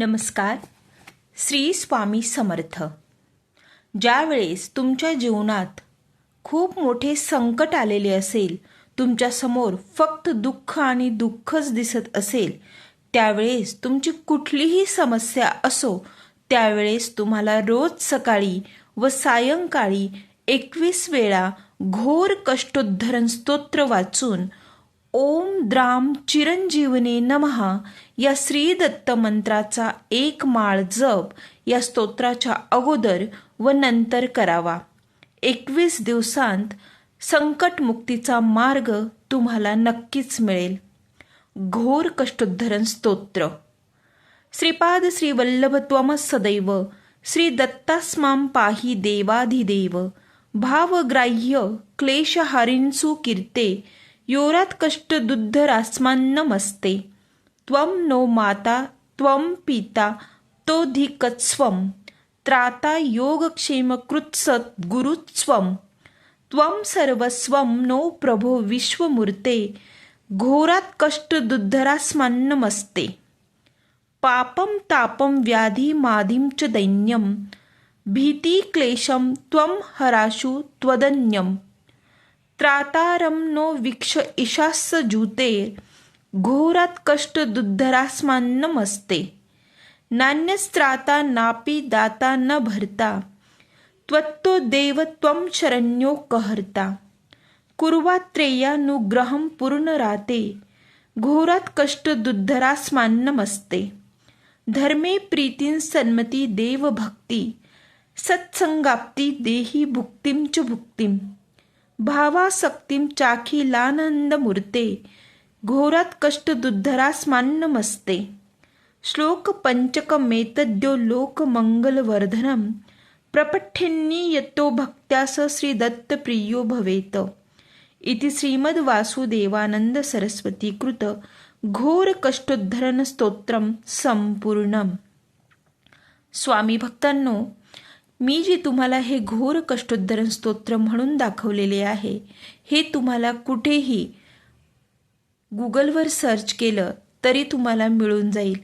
नमस्कार. श्री स्वामी समर्थ. ज्यावेळेस तुमच्या जीवनात खूप मोठे संकट आलेले असेल तुमच्यासमोर फक्त दुःख आणि दुःखच दिसत असेल त्यावेळेस तुमची कुठलीही समस्या असो त्यावेळेस तुम्हाला रोज सकाळी व सायंकाळी एकवीस वेळा घोर कष्टोद्धरण स्तोत्र वाचून ओम द्राम चिरंजीवने नमहा. या श्री दत्त मंत्राचा एक माळ जप या स्तोत्राच्या अगोदर व नंतर करावा. एकवीस दिवसांत संकटमुक्तीचा मार्ग तुम्हाला नक्कीच मिळेल. घोर कष्टोद्धरण स्तोत्र. श्रीपाद श्री वल्लभ त्वम सदैव श्री दत्तास्मां पाही देवाधिदेव भावग्राह्य क्लेशहारिंसु कीर्ते योरात कष्ट दुद्धरास्मान्नमस्ते त्वं नो माता त्वं पिता तोधिकत्स्वं त्राता योगक्षेमकृत्सत् गुरुत्स्वं त्वं. सर्वस्वं नो प्रभो विश्वमूर्ते. घोरात कष्ट दुद्धरास्मान्नमस्ते पापं तापं व्याधी माधीम च दैन्यं. भीतिक्लेशं त्वं हराशु त्वदन्यम् त्रातारं नो वीक्ष ईशास्स जूते घोरात कष्ट दुद्धरास्मान्नमस्ते नान्यस्त्राता नापि दाता न भरता त्वत्तो देव त्वम शरण्यो कहर्ता. कुर्वात्रेयानुग्रहं पूर्णराते घोरात कष्ट दुद्धरास्मान्नमस्ते धर्मे प्रीतीं सन्मती देवभक्ती सत्संगाप्ती देही भुक्तिं च भुक्तिं. भावासक्तीं चाखिलानंदमूर्ते घोरात कष्ट श्लोकपञ्चकमेतद्यो श्लोक पंचकमेतद्यो लोकमंगलवर्धनं प्रपठ्यन्नी यतो भक्त्यास श्रीदत्तप्रियो भवेत। इति श्रीमद्वासुदेवानन्दसरस्वतीकृत सरस्वती कृत घोर कष्टोद्धरण स्तोत्रम स्वामी भक्तांनो मी जे तुम्हाला हे घोर कष्टोद्धरण स्तोत्र म्हणून दाखवलेले आहे हे तुम्हाला कुठेही गुगलवर सर्च केलं तरी तुम्हाला मिळून जाईल.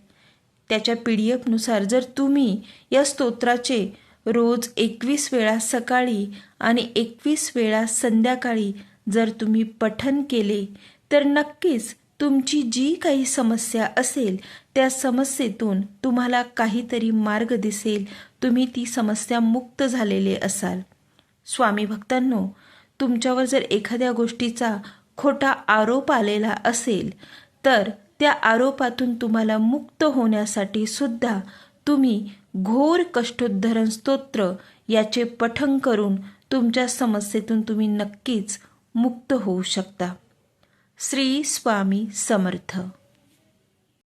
त्याच्या पी डी एफनुसार जर तुम्ही या स्तोत्राचे रोज एकवीस वेळा सकाळी आणि एकवीस वेळा संध्याकाळी जर तुम्ही पठन केले तर नक्कीच तुमची जी काही समस्या असेल त्या समस्येतून तुम्हाला काहीतरी मार्ग दिसेल. तुम्ही ती समस्या मुक्त झालेले असाल. स्वामी भक्तांनो तुमच्यावर जर एखाद्या गोष्टीचा खोटा आरोप आलेला असेल तर त्या आरोपातून तुम्हाला मुक्त होण्यासाठी सुद्धा तुम्ही घोर कष्टोद्धरण स्तोत्र याचे पठण करून तुमच्या समस्येतून तुम्ही नक्कीच मुक्त होऊ शकता. श्री स्वामी समर्थ.